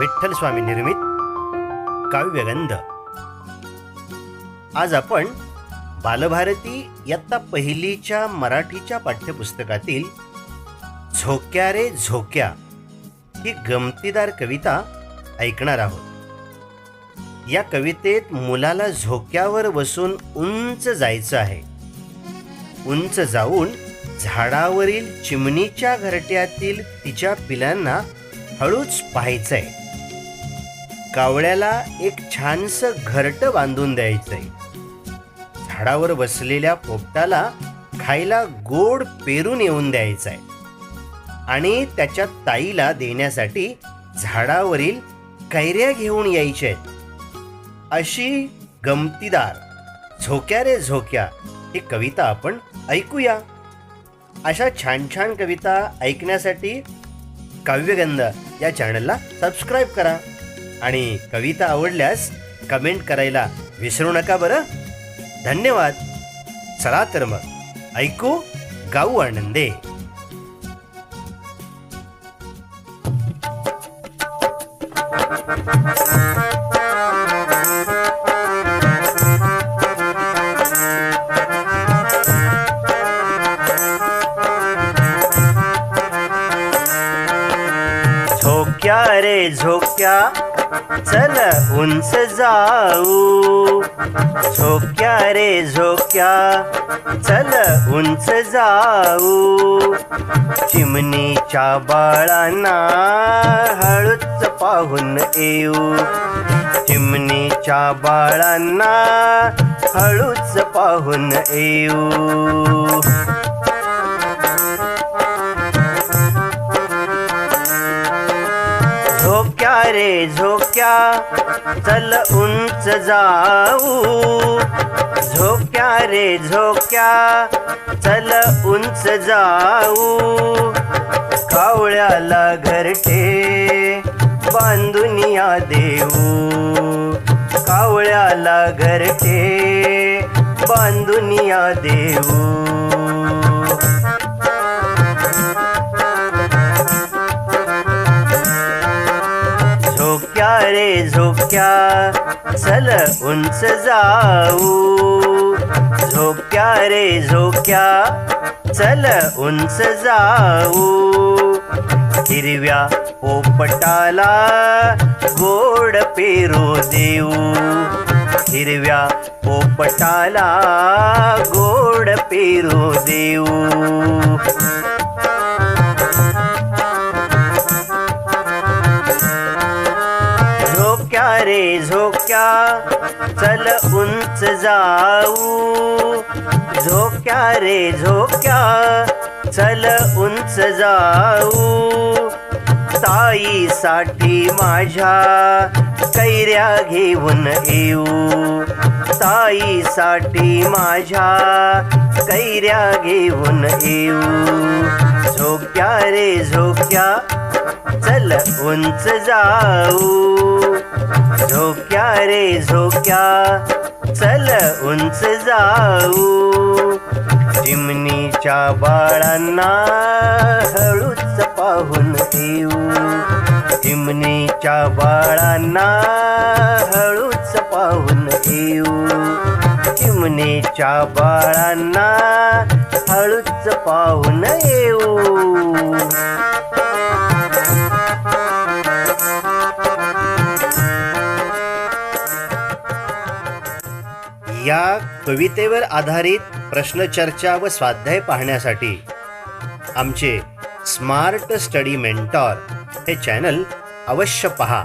विठ्ठल स्वामी निर्मित काव्यगंध आज आपण बालभारती इयत्ता पहिलीच्या मराठीच्या पाठ्यपुस्तकातील झोक्या रे झोक्या ही गमतीदार कविता ऐकणार आहोत. या कवितेत मुलाला झोक्यावर बसून उंच जायचं आहे. उंच जाऊन झाडावरील चिमणीच्या घरट्यातील तिच्या पिलांना हळूच पाहायचंय. कावळ्याला एक छानस घरट बांधून द्यायचंय. झाडावर बसलेल्या पोपटाला खायला गोड पेरून येऊन द्यायचंय. आणि त्याच्या ताईला देण्यासाठी झाडावरील कैऱ्या घेऊन यायच्या आहेत अशी गमतीदार झोक्या रे झोक्या ही कविता आपण ऐकूया. अशा छान छान कविता ऐकण्यासाठी काव्यगंध या चॅनलला सबस्क्राईब करा. आणि कविता आवडल्यास कमेंट करायला विसरू नका बरं. धन्यवाद. चला तर मग ऐकू गाऊ आनंदे. झोक्या रे झोक्या. चल उंच जाऊ। झोक्या रे झोक्या। चल उंच जाऊ। चिमणीच्या बाळांना हळूच पाहून येऊ। चिमणीच्या बाळांना हळूच पाहून येऊ। रे झोक्या चल उंच जाऊ. झोक्या रे झोक्या चल उंच जाऊ. कावळ्याला घरटे बांधुनिया देऊ. कावळ्याला घरटे बांधुनिया देऊ. झोक्या चल उंच जाऊ? झोक्या रे झोक्या चल उंच जाऊ? हिरव्या पोपटाला गोड पेरू देऊ। हिरव्या पोपटाला गोड पेरू देऊ। रे झोक्या चल उंच जाऊ. झोक्या रे झोक्या चल उंच जाऊ. ताईसाठी माझ्या कैऱ्या घेऊन येऊ. ताईसाठी माझ्या कैऱ्या घेऊन येऊ. रे झोक्या चल उंच जाऊ. झोक्या रे झोक्या चल उंच जाऊ. चिमणीच्या बाळांना हळूच पाहून येऊ चिमणीच्या बाळांना चिमणीच्या बाळांना हळूच पाहून येऊ. या कवितेवर आधारित प्रश्नचर्चा व स्वाध्याय पाहण्यासाठी आमचे स्मार्ट स्टडी मेंटॉर हे चॅनल अवश्य पहा.